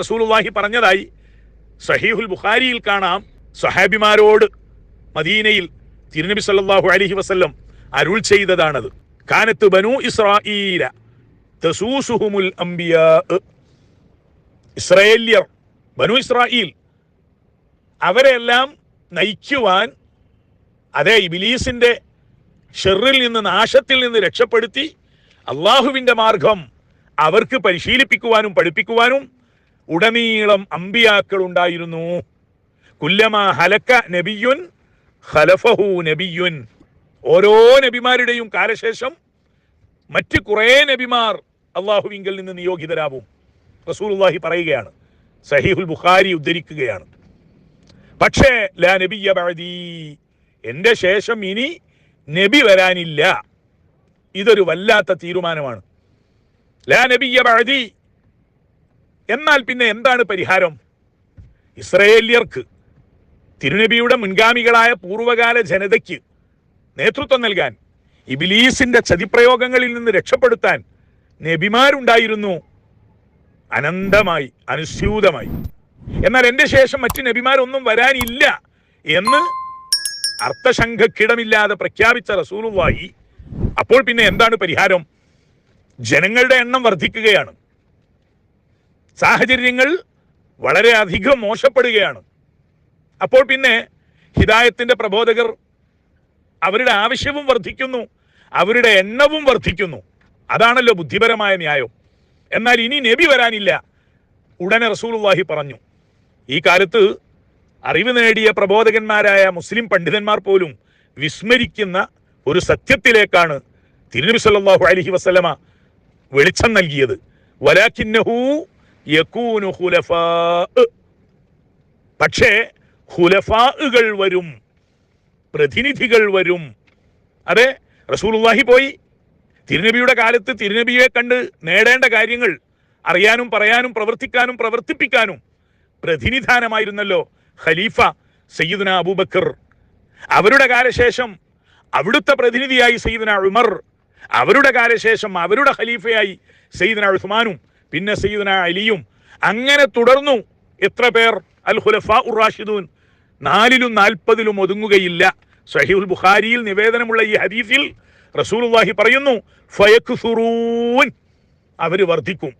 റസൂലുള്ളാഹി പറഞ്ഞതായി സഹീഹുൽ ബുഖാരിയിൽ കാണാം. സഹാബിമാരോട് മദീനയിൽ തിരുനബി സല്ലാഹു അലഹി വസ്ല്ലം അരുൾ ചെയ്തതാണത്. കാനത്ത് ബനു ഇസ്രായീല തസൂസുഹുമുൽ അംബിയാ. ഇസ്രായേല്യർ ബനു ഇസ്രായേൽ അവരെല്ലാം നയിക്കുവാൻ അതേ ഇബിലീസിന്റെ ഷെറിൽ നിന്ന് നാശത്തിൽ നിന്ന് രക്ഷപ്പെടുത്തി അള്ളാഹുവിന്റെ മാർഗം അവർക്ക് പരിശീലിപ്പിക്കുവാനും പഠിപ്പിക്കുവാനും ഉടനീളം അമ്പിയാക്കൾ ഉണ്ടായിരുന്നു. കുല്ലമ ഹലക്ക നബിയുൻ ഖലഫഹു നബിയുൻ. ഓരോ നബിമാരുടെയും കാലശേഷം മറ്റ് കുറേ നബിമാർ അള്ളാഹുവിങ്കിൽ നിന്ന് നിയോഗിതരാവും. റസൂലുള്ളാഹി പറയുകയാണ്. സഹീഹുൽ ബുഖാരി ഉദ്ധരിക്കുകയാണ്. പക്ഷേ ലാ നബിയ ബഅദീ. എന്റെ ശേഷം ഇനി നബി വരാനില്ല. ഇതൊരു വല്ലാത്ത തീരുമാനമാണ്. ലാ നബിയ ബഅദീ. എന്നാൽ പിന്നെ എന്താണ് പരിഹാരം? ഇസ്രയേലിയർക്ക് തിരുനബിയുടെ മുൻഗാമികളായ പൂർവകാല ജനതയ്ക്ക് നേതൃത്വം നൽകാൻ ഇബിലീസിന്റെ ചതിപ്രയോഗങ്ങളിൽ നിന്ന് രക്ഷപ്പെടുത്താൻ നബിമാരുണ്ടായിരുന്നു. അനന്തമായി അനുസ്യൂതമായി. എന്നാൽ എന്റെ ശേഷം മറ്റ് നബിമാരൊന്നും വരാനില്ല എന്ന് അർത്ഥശങ്കക്കിടമില്ലാതെ പ്രഖ്യാപിച്ച റസൂലുള്ളാഹി അപ്പോൾ പിന്നെ എന്താണ് പരിഹാരം? ജനങ്ങളുടെ എണ്ണം വർദ്ധിക്കുകയാണ്. സാഹചര്യങ്ങൾ വളരെ അധികം മോശപ്പെടുകയാണ്. അപ്പോൾ പിന്നെ ഹിദായത്തിന്റെ പ്രബോധകർ അവരുടെ ആവശ്യവും വർദ്ധിക്കുന്നു അവരുടെ എണ്ണവും വർദ്ധിക്കുന്നു. അതാണല്ലോ ബുദ്ധിപരമായ ന്യായം. എന്നാൽ ഇനി നബി വരാനില്ല. ഉടനെ റസൂലുള്ളാഹി പറഞ്ഞു ഈ കാലത്ത് അറിവ് നേടിയ പ്രബോധകന്മാരായ മുസ്ലിം പണ്ഡിതന്മാർ പോലും വിസ്മരിക്കുന്ന ഒരു സത്യത്തിലേക്കാണ് തിരുനബി സല്ലല്ലാഹു അലൈഹി വസല്ലമ വെളിച്ചം നൽകിയത്. വലാക്കിന്നഹു യകൂനു ഖുലഫാ പക്ഷേ ഖുലഫാകൾ വരും പ്രതിനിധികൾ വരും. അതെ റസൂലുള്ളാഹി പോയി. തിരുനബിയുടെ കാലത്ത് തിരുനബിയെ കണ്ട് നേടേണ്ട കാര്യങ്ങൾ അറിയാനും പറയാനും പ്രവർത്തിക്കാനും പ്രവർത്തിപ്പിക്കാനും പ്രതിനിധാനമായിരുന്നല്ലോ ഖലീഫ സയ്യിദുന അബൂബക്കർ. അവരുടെ കാലശേഷം അവിടുത്തെ പ്രതിനിധിയായി സയ്യിദുന ഉമർ. അവരുടെ കാലശേഷം അവരുടെ ഖലീഫയായി സയ്യിദുന ഉസ്മാനും. പിന്നെ സയ്യിദുന അലിയും അങ്ങനെ തുടർന്നു. എത്ര പേർ? അൽ ഹുലഫ ഉറാഷിദൂൻ നാലിലും നാൽപ്പതിലും ഒതുങ്ങുകയില്ല. സഹീഹുൽ ബുഖാരിയിൽ നിവേദനമുള്ള ഈ ഹദീസിൽ റസൂലുള്ളാഹി പറയുന്നു ഫയഖ്സുറൂൻ. അവർ വർദ്ധിക്കും.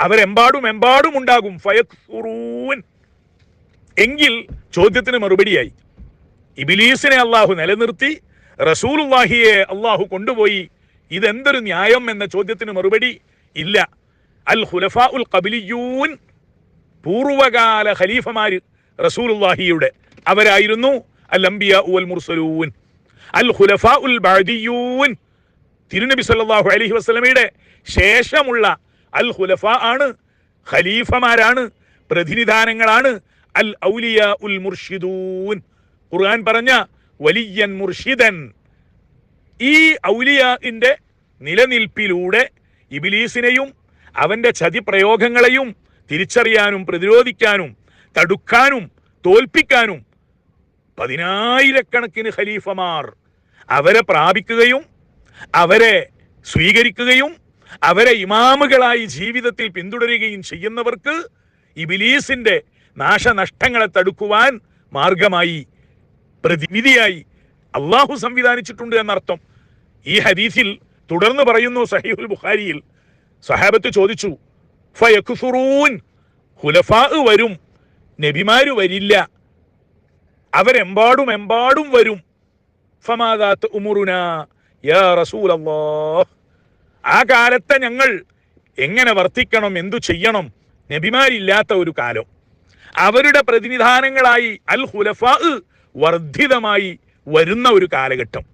അവരെമ്പാടും എമ്പാടും ഉണ്ടാകും. ഫയഖ്സുറൂൻ. എങ്കിൽ ചോദ്യത്തിന് മറുപടിയായി. ഇബിലീസിനെ അള്ളാഹു നിലനിർത്തി റസൂലുള്ളാഹിയെ അള്ളാഹു കൊണ്ടുപോയി. ഇതെന്തൊരു ന്യായം എന്ന ചോദ്യത്തിന് മറുപടി ഇല്ല. അൽ ഖുലഫാ ഉൽ കബിലിയൂൻ പൂർവകാല ഖലീഫമാര് റസൂലുള്ളാഹിയുടെ അവരായിരുന്നു അൽ അംബിയ ഉൽ മുർസലൂൻ. അൽ ഖുലഫാ ഉൽ ബാദിയൂൻ തിരുനബി സല്ലല്ലാഹു അലഹി വസ്ലമയുടെ ശേഷമുള്ള അൽ ഖുലഫ ആണ് ഖലീഫമാരാണ് പ്രതിനിധാനങ്ങളാണ് അൽ ഔലിയ ഉൽ മുർഷിദൂൻ. ഖുർആൻ പറഞ്ഞ വലിയൻ മുർഷിദൻ. ഈ ഔലിയാന്റെ നിലനിൽപ്പിലൂടെ ഇബിലീസിനെയും അവന്റെ ചതിപ്രയോഗങ്ങളെയും തിരിച്ചറിയാനും പ്രതിരോധിക്കാനും തടുക്കാനും തോൽപ്പിക്കാനും പതിനായിരക്കണക്കിന് ഖലീഫമാർ അവരെ പ്രാപിക്കുകയും അവരെ സ്വീകരിക്കുകയും അവരെ ഇമാമുകളായി ജീവിതത്തിൽ പിന്തുടരുകയും ചെയ്യുന്നവർക്ക് ഇബിലീസിന്റെ നാശനഷ്ടങ്ങളെ തടുക്കുവാൻ മാർഗമായി പ്രതിവിധിയായി അള്ളാഹു സംവിധാനിച്ചിട്ടുണ്ട് എന്നർത്ഥം. ഈ ഹദീസിൽ തുടർന്ന് പറയുന്നു സഹീഹുൽ ബുഖാരിയിൽ സഹാബത്ത് ചോദിച്ചു ഫയക്കുസുറൂൻ ഹുലഫാ വരും നബിമാര് വരില്ല അവരെമ്പാടും എമ്പാടും വരും. ഫമാദാത്ത് ഉമുറുന യാ ആ കാലത്തെ ഞങ്ങൾ എങ്ങനെ വർത്തിക്കണം എന്തു ചെയ്യണം നബിമാരില്ലാത്ത ഒരു കാലം. അവരുടെ പ്രതിനിധാനങ്ങളായി അൽ ഹുലഫാ വർദ്ധിതമായി വരുന്ന ഒരു കാലഘട്ടം.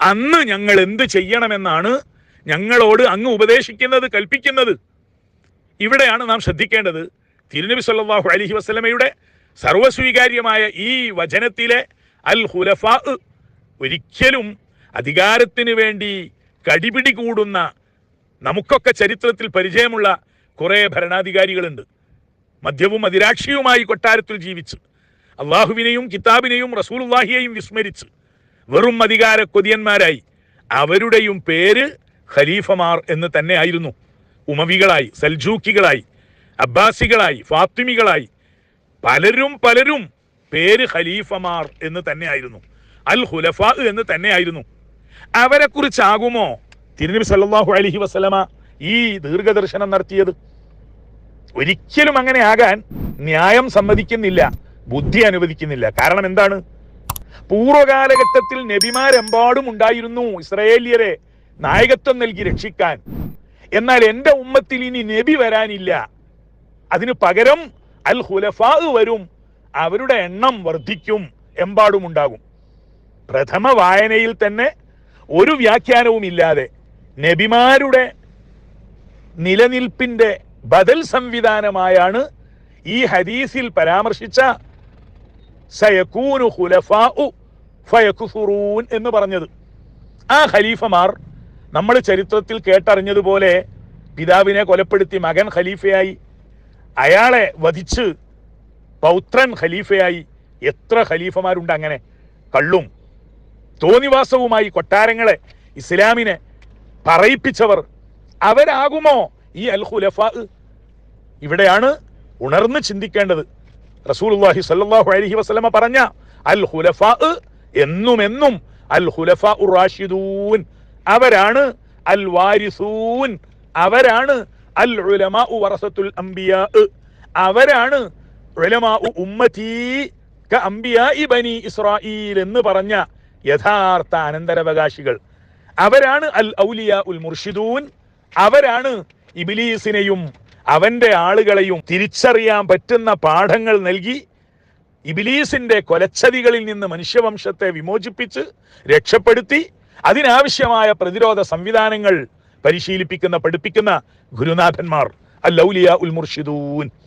അന്ന് ഞങ്ങൾ എന്ത് ചെയ്യണമെന്നാണ് ഞങ്ങളോട് അങ്ങ് ഉപദേശിക്കുന്നത് കൽപ്പിക്കുന്നത്. ഇവിടെയാണ് നാം ശ്രദ്ധിക്കേണ്ടത്. തിരുനബി സല്ലാഹു അലഹി വസ്ലമയുടെ സർവസ്വീകാര്യമായ ഈ വചനത്തിലെ അൽ ഹുലഫ ഒരിക്കലും അധികാരത്തിന് വേണ്ടി കടിപിടി കൂടുന്ന നമുക്കൊക്കെ ചരിത്രത്തിൽ പരിചയമുള്ള കുറേ ഭരണാധികാരികളുണ്ട്. മദ്യവും അതിരാക്ഷിയുമായി കൊട്ടാരത്തിൽ ജീവിച്ച് അള്ളാഹുവിനെയും കിതാബിനെയും റസൂലുള്ളാഹിയെയും വിസ്മരിച്ച് വെറും അധികാര കൊതിയന്മാരായി അവരുടെയും പേര് ഖലീഫമാർ എന്ന് തന്നെ ആയിരുന്നു ഉമവികളായി സൽജൂക്കികളായി അബ്ബാസികളായി ഫാത്തിമികളായി. പലരും പലരും പേര് ഖലീഫമാർ എന്ന് തന്നെയായിരുന്നു. അൽ ഹുലഫ എന്ന് തന്നെയായിരുന്നു. അവരെ കുറിച്ചാകുമോ തിരുനബി സല്ലാഹു അലഹി വസ്ലമ ഈ ദീർഘദർശനം നടത്തിയത്? ഒരിക്കലും അങ്ങനെ ആകാൻ ന്യായം സമ്മതിക്കുന്നില്ല ബുദ്ധി അനുവദിക്കുന്നില്ല. കാരണം എന്താണ്? പൂർവകാലഘട്ടത്തിൽ നബിമാരെമ്പാടും ഉണ്ടായിരുന്നു ഇസ്രയേലിയരെ. നായകത്വം നൽകി രക്ഷിക്കാൻ. എന്നാൽ എന്റെ ഉമ്മത്തിൽ ഇനി നബി വരാനില്ല. അതിന് പകരം അൽ ഹുലഫാ വരും. അവരുടെ എണ്ണം വർദ്ധിക്കും. എമ്പാടും ഉണ്ടാകും. പ്രഥമ വായനയിൽ തന്നെ ഒരു വ്യാഖ്യാനവും ഇല്ലാതെ നബിമാരുടെ നിലനിൽപ്പിന്റെ ബദൽ സംവിധാനമായാണ് ഈ ഹദീസിൽ പരാമർശിച്ച സയക്കൂനു ഹുലഫാ ഫയക്കുസുറൂൻ എന്ന് പറഞ്ഞത്. ആ ഖലീഫമാർ നമ്മൾ ചരിത്രത്തിൽ കേട്ടറിഞ്ഞതുപോലെ പിതാവിനെ കൊലപ്പെടുത്തി മകൻ ഖലീഫയായി അയാളെ വധിച്ച് പൗത്രൻ ഖലീഫയായി. എത്ര ഖലീഫമാരുണ്ട് അങ്ങനെ? കള്ളും തോന്നിവാസവുമായി കൊട്ടാരങ്ങളെ ഇസ്ലാമിനെ പറയിപ്പിച്ചവർ അവരാകുമോ ഈ അൽ ഖുലഫ? ഇവിടെയാണ് ഉണർന്ന് ചിന്തിക്കേണ്ടത്. റസൂലുള്ളാഹി സ്വല്ലല്ലാഹു അലൈഹി വസ്ലമ പറഞ്ഞ അൽ ഖുലഫ എന്നും എന്നും അൽ ഖുലഫ റാഷിദൂൻ അവരാണ് അൽ വാരിസൂൻ അവരാണ് അൽ ഉലമാ വറസത്തുൽ അംബിയാ. അവരാണ് ഉലമാ ഉമ്മത്തി ക അംബിയാഇ ബനി ഇസ്രായീൽ എന്ന് പറഞ്ഞ യഥാർത്ഥ അനന്തരവകാശികൾ. അവരാണ് അൽ ഔലിയ ഉൽ മുർഷിദൂൻ. അവരാണ് ഇബിലീസിനെയും അവന്റെ ആളുകളെയും തിരിച്ചറിയാൻ പറ്റുന്ന പാഠങ്ങൾ നൽകി ഇബിലീസിന്റെ കൊലച്ചതികളിൽ നിന്ന് മനുഷ്യവംശത്തെ വിമോചിപ്പിച്ച് രക്ഷപ്പെടുത്തി അതിനാവശ്യമായ പ്രതിരോധ സംവിധാനങ്ങൾ പരിശീലിപ്പിക്കുന്ന പഠിപ്പിക്കുന്ന ഗുരുനാഥന്മാർ അല്ലൗലിയ ഉൽമുർഷിദൂൻ ഉൽ മുർഷിദൂൻ.